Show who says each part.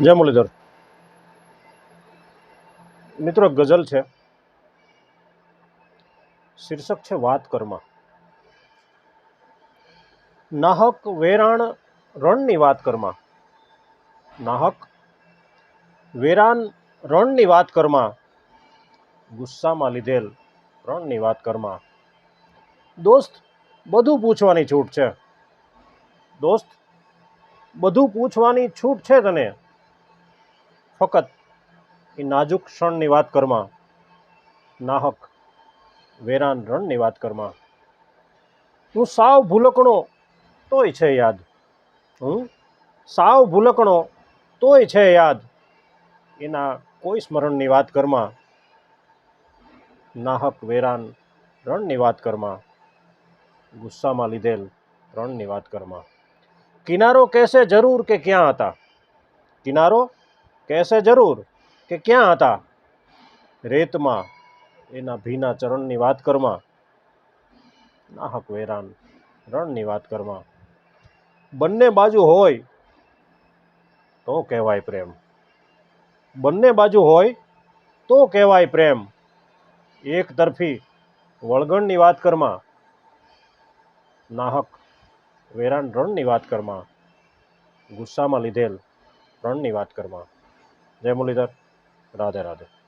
Speaker 1: જય મુરલીધર. મિત્રો, ગઝલ છે. શીર્ષક છે વાત કરમાં. નાહક વેરાણ રણની વાત કરમાં. નાહક વેરાન રણની વાત કરમાં. ગુસ્સામાં લીધેલ રણની વાત કરમાં. દોસ્ત, બધું પૂછવાની છૂટ છે. દોસ્ત, બધું પૂછવાની છૂટ છે તને. ફકત એ નાજુક ક્ષણની વાત કરમાં, નાહક, વેરાન રણની વાત કરમાં. હું સાવ ભૂલકણો તોય છે યાદ. હું સાવ ભૂલકણો તોય છે યાદ. એના કોઈ સ્મરણની વાત કરમાં, નાહક, વેરાન રણની વાત કરમાં, ગુસ્સામાં લીધેલ રણની વાત કરમાં. કિનારો કહેશે જરૂર કે ક્યાં હતા? કિનારો કહેશે જરૂર કે ક્યાં હતા? રેતમાં, એના ભીના ચરણની વાત કરમાં. નાહક વેરાન, રણની વાત કરમાં. બંને બાજુ હોય તો કહેવાય પ્રેમ. બંને બાજુ હોય તો કહેવાય પ્રેમ. એક તરફી વળગણની વાત કરમાં. નાહક વેરાન, રણની વાત કરમાં. ગુસ્સામાં લીધેલ રણની વાત કરમાં. જય મુરલીધર. રાધે રાધે.